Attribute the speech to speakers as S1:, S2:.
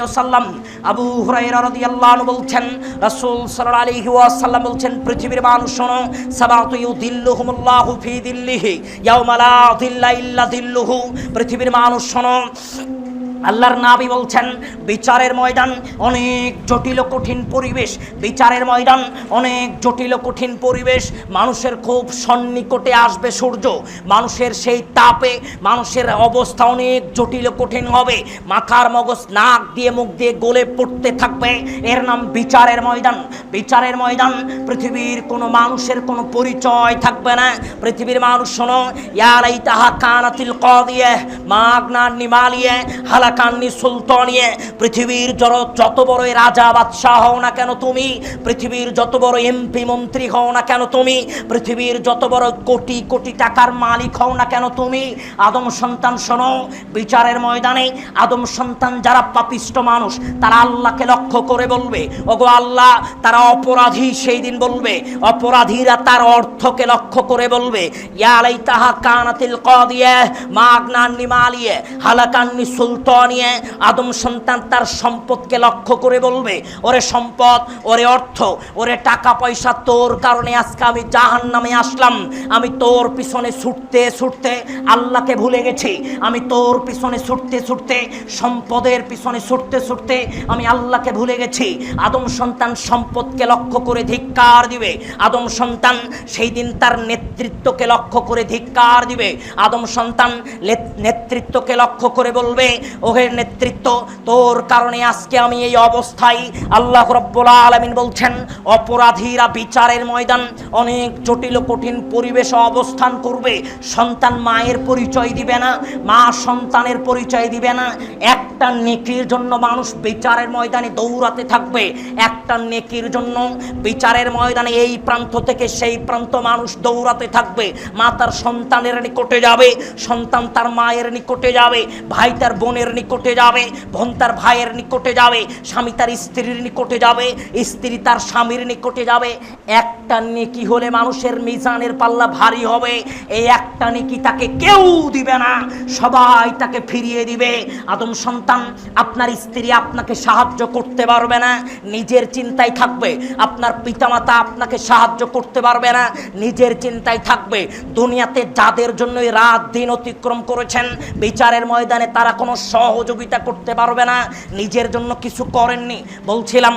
S1: ওয়াসাল্লাম আবু হুরায়রা রাদিয়াল্লাহু বলছেন, রাসূল সাল্লাল্লাহু আলাইহি ওয়াসাল্লাম বলছেন, পৃথিবীর মানুষ শোনো, সাবাতু ইউদিল্লুহুমুল্লাহু ফি দিল্লিহি, ইয়াউমা লা দিল্লা ইল্লা পৃথিবীর মানুষ শোনো আল্লাহর নাবি বলছেন, বিচারের ময়দান অনেক জটিল কঠিন পরিবেশ। বিচারের ময়দান অনেক জটিল কঠিন পরিবেশ। মানুষের খুব সন্নিকটে আসবে সূর্য। মানুষের সেই তাপে মানুষের অবস্থা অনেক জটিল কঠিন হবে। মাথার মগজ, নাক দিয়ে, মুখ দিয়ে গলে পড়তে থাকবে। এর নাম বিচারের ময়দান। বিচারের ময়দান পৃথিবীর কোনো মানুষের কোনো পরিচয় থাকবে না। পৃথিবীর মানুষ শোনো ইয়ারাই তাহা কানাতিল কদিয়ে মাগনা নিমালিয়ে হালাকান্নি সুলতানিয়ে, পৃথিবীর জড় যত বড় রাজা বাদশাহ হও না কেন তুমি, পৃথিবীর যত বড় এমপি মন্ত্রী হও না কেন তুমি, পৃথিবীর যত বড় কোটি কোটি টাকার মালিক হও না কেন তুমি, আদম সন্তান শোনো, বিচারের ময়দানে আদম সন্তান যারা পাপিষ্ট মানুষ, তারা আল্লাহকে লক্ষ্য করে বলবে, ওগো আল্লাহ, তারা অপরাধী সেই দিন বলবে, অপরাধীরা তার অর্থকে লক্ষ্য করে বলবে ইয়ালাই তাহা কানাতিল কদিয়ে মাগনান্নি মালিয়ে, হালাকান্নি সুলতানিয়ে আদম সন্তান তার সম্পদকে লক্ষ্য করে বলবে, ওরে সম্পদ, ওরে অর্থ, ওরে টাকা পয়সা তোর কারণে আজকে আমি জাহান নামে আসলাম। আমি তোর পিছনে ছুটতে ছুটতে আল্লাহকে ভুলে গেছি। আমি তোর পিছনে ছুটতে ছুটতে সম্পদের পিছনে ছুটতে ছুটতে আমি আল্লাহকে ভুলে গেছি। আদম সন্তান সম্পদকে লক্ষ্য করে ধিক্কার দিবে। আদম সন্তান সেই দিন তার নেতৃত্বকে লক্ষ্য করে ধিক্কার দিবে। আদম সন্তান নেতৃত্বকে লক্ষ্য করে বলবে ওহে নেতৃত্ব, তোর কারণে আজকে আমি এই অবস্থায় আল্লাহ রব্বুল আলমিন বলছেন, অপরাধীরা বিচারের ময়দান, অনেক জটিল কঠিন পরিবেশে অবস্থান করবে। সন্তান মায়ের পরিচয় দিবে না, মা সন্তানের পরিচয় দিবে না। একটা নেকির জন্য মানুষ বিচারের ময়দানে দৌড়াতে থাকবে। একটা নেকির জন্য বিচারের ময়দানে এই প্রান্ত থেকে সেই প্রান্ত মানুষ দৌড়াতে থাকবে। মা তার সন্তানের নিকটে যাবে, সন্তান তার মায়ের নিকটে যাবে, ভাই তার বোনের নিকটে যাবে, বোন তার ভাইয়ের নিকটে যাবে, স্বামী তার স্ত্রীর নিকটে যাবে, স্ত্রী তার স্বামীর নিকটে যাবে। একটা নেকি হলে মানুষের মিজানের পাল্লা ভারী হবে, এই একটা নেকি তাকে কেউ দিবে না, সবাই তাকে ফিরিয়ে দিবে। আদম সন্তান, আপনার স্ত্রী আপনাকে সাহায্য করতে পারবে না, নিজের চিন্তায় থাকবে, আপনার পিতামাতা আপনাকে সাহায্য করতে পারবে না, নিজের চিন্তায় থাকবে। দুনিয়াতে যাদের জন্যই রাত দিন অতিক্রম করেছেন, বিচারের ময়দানে তারা কোনো সহযোগিতা করতে পারবে না। নিজের জন্য কিছু করেননি। বলছিলাম